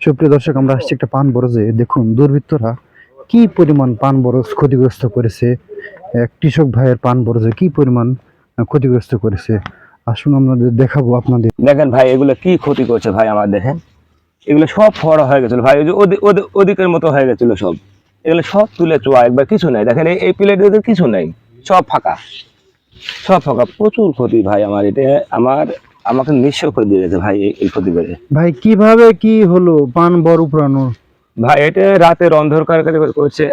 সুপ্রিয় দর্শক, আমরা আসছি একটা পান বরজে। দেখুন, দুর্বৃত্তরা কি পরিমাণ পান বরজ ক্ষতিগ্রস্ত করেছে? কৃষক ভাইয়ের পান বরজে কি পরিমাণ ক্ষতিগ্রস্ত করেছে? আসুন আমাদের দেখাবো আপনাদের। দেখেন ভাই, এগুলো কি ক্ষতি করছে ভাই আমার দেখেন। এগুলো সব ফড়া হয়ে গেছিল ভাই ওদিকের মতো হয়ে গেছিল সব। এগুলো সব তুলে চোয়া, একবার কিছু নাই। দেখেন, এই- এই প্লেট কিছু নাই। সব ফাঁকা। সব ফাঁকা। প্রচুর ক্ষতি ভাই আমার এটা আমার আমাকে নিঃস্ব করে দিয়ে গেছে ভাই এই- করে ভাই কীভাবে কি হলো? পান বর উপরানো ভাই এটা রাতের অন্ধকার করছে।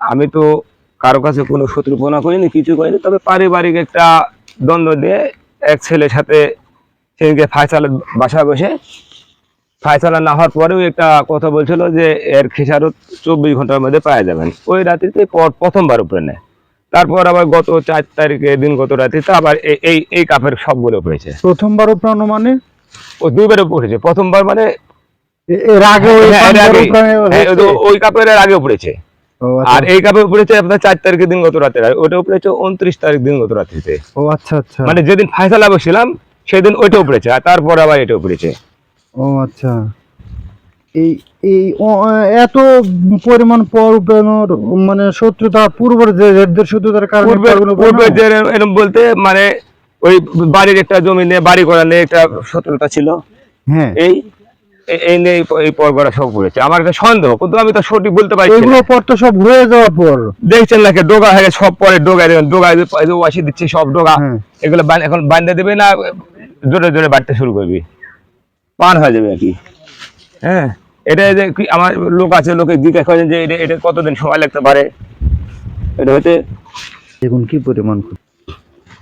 আমি তো কারও কাছে কোনো শত্রুপনা করিনি কিছু করিনি তবে পারিবারিক একটা দ্বন্দ্ব দিয়ে এক ছেলের সাথে সেদিনকে ফায়সালা বাসা বসে ফায়সালা না হওয়ার পরেও একটা কথা বলছিল যে এর খেসারত চব্বিশ ঘণ্টার মধ্যে পাওয়া যাবেন। ওই রাত্রিতে প্রথমবার উপরে নেয়। তারপর আবার গত চার তারিখে দিন গত রাত্রিতে আবার এই- এই কাপের সবগুলো পড়েছে। প্রথমবার উপরানো মানে? ও দুইবারে পড়েছে। প্রথমবার মানে এর আগে ওই হ্যাঁ, হ্যাঁ? ওই- কাপের এর আগে পড়েছে। আচ্ছা। আর এই কাপে পড়েছে আপনার চার তারিখের দিন গত রাতে। ওটা পড়েছে উনত্রিশ তারিখ দিন গত রাত্রিতে ও আচ্ছা আচ্ছা। মানে যেদিন ফাইসালা বসছিলাম সেদিন ওইটাও পড়েছে। আর তারপর আবার এটাও পড়েছে। ও আচ্ছা। এই এই এত পরিমাণ পর উপরানোর মানে শত্রুতা পূর্বের যে এদের শত্রুতার কারণে এরম বলতে মানে ওই বাড়ির একটা জমি নিয়ে বাড়ি করা নিয়ে একটা শত্রুতা ছিল। হ্যাঁ। এই এই নিয়ে এই পরগড়া সব পড়েছে আমার একটা সন্দেহ কিন্তু আমি তো সঠিক বলতে পারছি না। এগুলো পর তো সব হয়ে যাওয়ার পর। দেখছেন নাকি ডোগা হয়ে সব পরে ডোগা ডোগা ওয়াশি দিচ্ছে সব ডোগা। হ্যাঁ। এগুলো এখন বান্ধে দেবে না জোরে জোরে বাড়তে শুরু করবি। পান হয়ে যাবে আর কি। হ্যাঁ। এটা যে আমার লোক আছে লোকে জিজ্ঞাসা করেন যে এটা এটা কতদিন সময় লাগতে পারে? এটা হতে দেখুন কি পরিমাণ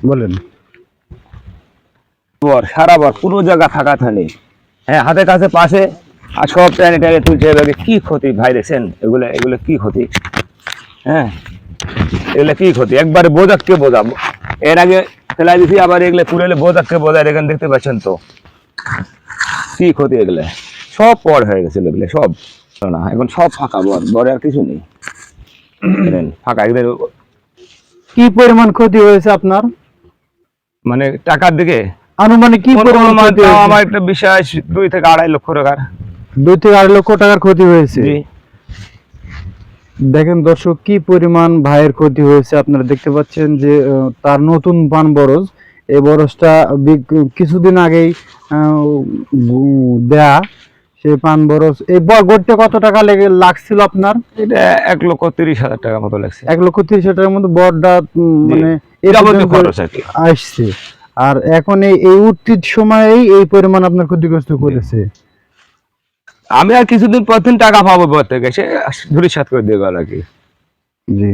বলেন। বর সারা বর পুরো জায়গা ফাঁকা থাকে হ্যাঁ হাতে কাছে পাশে আর সব টানে টানে তুলছে এবারে কি ক্ষতি ভাই দেখছেন? এগুলো এগুলো কি ক্ষতি? হ্যাঁ। এগুলো কি ক্ষতি? একবারে বোঝাককে বোঝাবো। এর আগে ফেলাই দিছি আবার এগুলো পুরেলে বোঝাককে বোঝায় এখানে দেখতে পাচ্ছেন তো। কি ক্ষতি এগুলো? সব পর হয়ে গেছিল এগুলো সব। না এখন সব ফাঁকা বর বরে আর কিছু নেই। ফাঁকা এদের কি পরিমাণ ক্ষতি হয়েছে আপনার? মানে টাকার দিকে? আনুমানিক কি পরিমাণ ক্ষতি হয়েছে? আমার একটা দুই থেকে আড়াই লক্ষ টাকার। দুই থেকে আড়াই লক্ষ টাকার ক্ষতি হয়েছে? দেখেন দর্শক কি পরিমাণ ভাইয়ের ক্ষতি হয়েছে আপনারা দেখতে পাচ্ছেন যে তার নতুন পান বরজ। এই বরজটা কিছুদিন আগেই দেয়া সেই পান বরজ এই গড়তে কত টাকা লেগে লাগছিল আপনার? এটা এক লক্ষ তিরিশ হাজার টাকার মতো লাগছে। এক লক্ষ তিরিশ হাজার টাকার বরটা মানে আসছে। আর এখন এই এই উত্তীত সময়েই এই পরিমাণ আপনার ক্ষতিগ্রস্ত করেছে। আমি আর কিছুদিন পর দিন টাকা পাবো পর থেকে সে ধুরি সাত করে দিয়ে গেল আর কি। জি।